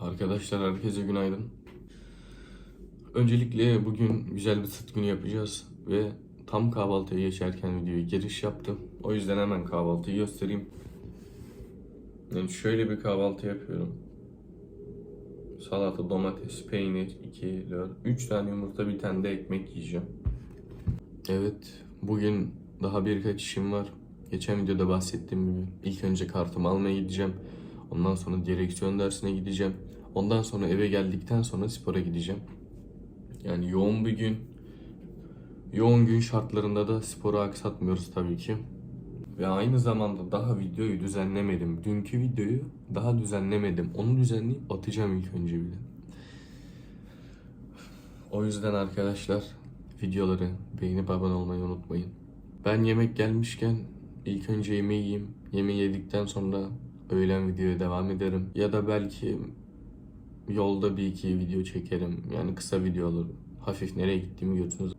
Arkadaşlar herkese günaydın. Öncelikle bugün güzel bir sırt günü yapacağız ve tam kahvaltıya geçerken videoya giriş yaptım. O yüzden hemen kahvaltıyı göstereyim. Yani şöyle bir kahvaltı yapıyorum. Salata, domates, peynir, 2, 4, 3 tane yumurta, bir tane de ekmek yiyeceğim. Evet, bugün daha birkaç işim var. Geçen videoda bahsettiğim gibi ilk önce kartımı almaya gideceğim. Ondan sonra direksiyon dersine gideceğim. Ondan sonra eve geldikten sonra spora gideceğim. Yani yoğun bir gün. Yoğun gün şartlarında da sporu aksatmıyoruz tabii ki. Ve aynı zamanda daha videoyu düzenlemedim. Dünkü videoyu daha düzenlemedim. Onu düzenleyip atacağım ilk önce bile. O yüzden arkadaşlar videoları beğenip abone olmayı unutmayın. Ben yemek gelmişken ilk önce yemeği yiyeyim. Yemeği yedikten sonra öğlen videoya devam ederim. Ya da belki yolda bir iki video çekerim. Yani kısa video olur. Hafif nereye gittiğimi görsünüz.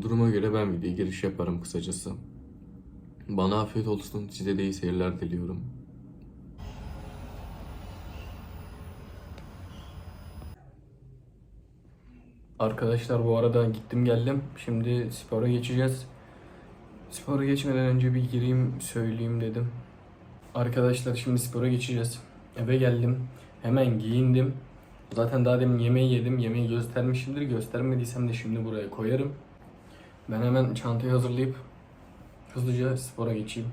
Duruma göre ben videoya giriş yaparım kısacası. Bana afiyet olsun. Size de iyi seyirler diliyorum. Arkadaşlar bu arada gittim geldim. Şimdi spora geçeceğiz. Spora geçmeden önce bir gireyim söyleyeyim dedim. Arkadaşlar şimdi spora geçeceğiz. Eve geldim. Hemen giyindim. Zaten daha demin yemeği yedim. Yemeği göstermişimdir. Göstermediysem de şimdi buraya koyarım. Ben hemen çantayı hazırlayıp hızlıca spora geçeyim.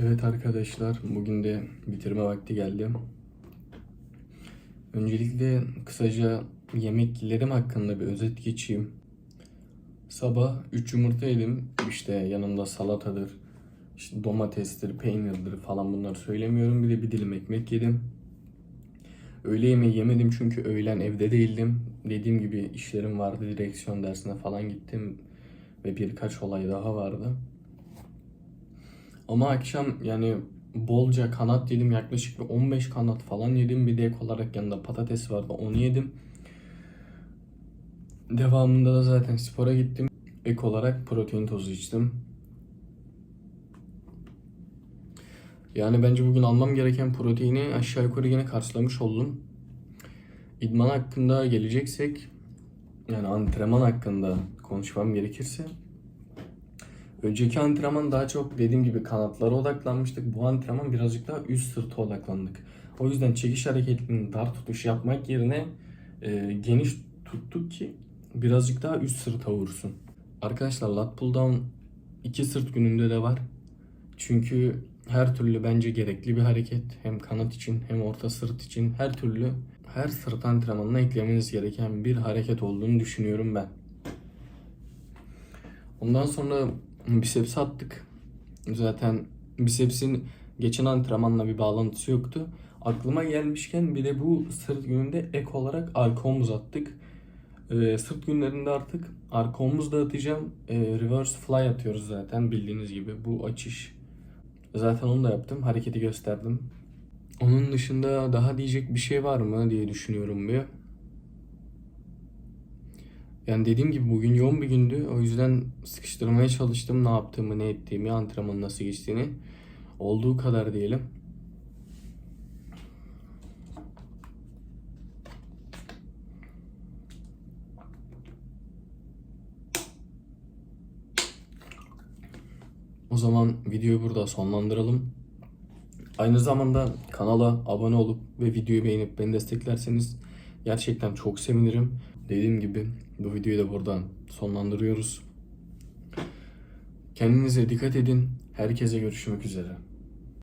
Evet arkadaşlar, bugün de bitirme vakti geldi. Öncelikle kısaca yemeklerim hakkında bir özet geçeyim. Sabah 3 yumurta yedim. İşte yanında salatadır, işte domatestir, peynirdir falan bunları söylemiyorum. Bir de bir dilim ekmek yedim. Öğle yemeği yemedim çünkü öğlen evde değildim. Dediğim gibi işlerim vardı, direksiyon dersine falan gittim. Ve birkaç olay daha vardı. Ama akşam yani bolca kanat yedim. Yaklaşık bir 15 kanat falan yedim. Bir de ek olarak yanında patates vardı. Onu yedim. Devamında da zaten spora gittim. Ek olarak protein tozu içtim. Yani bence bugün almam gereken proteini aşağı yukarı yine karşılamış oldum. İdman hakkında geleceksek yani antrenman hakkında konuşmam gerekirse Önceki antrenman daha çok dediğim gibi kanatlara odaklanmıştık. Bu antrenman birazcık daha üst sırta odaklandık. O yüzden çekiş hareketinin dar tutuş yapmak yerine e, geniş tuttuk ki birazcık daha üst sırta vursun. Arkadaşlar lat pull down iki sırt gününde de var. Çünkü her türlü bence gerekli bir hareket. Hem kanat için hem orta sırt için her türlü her sırt antrenmanına eklemeniz gereken bir hareket olduğunu düşünüyorum ben. Ondan sonra biceps attık. Zaten bicepsin geçen antrenmanla bir bağlantısı yoktu. Aklıma gelmişken bir de bu sırt gününde ek olarak arka omuz attık. Ee, sırt günlerinde artık arka omuz da atacağım. Ee, reverse fly atıyoruz zaten bildiğiniz gibi. Bu açış. Zaten onu da yaptım. Hareketi gösterdim. Onun dışında daha diyecek bir şey var mı diye düşünüyorum bir. Yani dediğim gibi bugün yoğun bir gündü. O yüzden sıkıştırmaya çalıştım ne yaptığımı, ne ettiğimi, antrenmanın nasıl geçtiğini. Olduğu kadar diyelim. O zaman videoyu burada sonlandıralım. Aynı zamanda kanala abone olup ve videoyu beğenip beni desteklerseniz gerçekten çok sevinirim. Dediğim gibi bu videoyu da buradan sonlandırıyoruz. Kendinize dikkat edin. Herkese görüşmek üzere.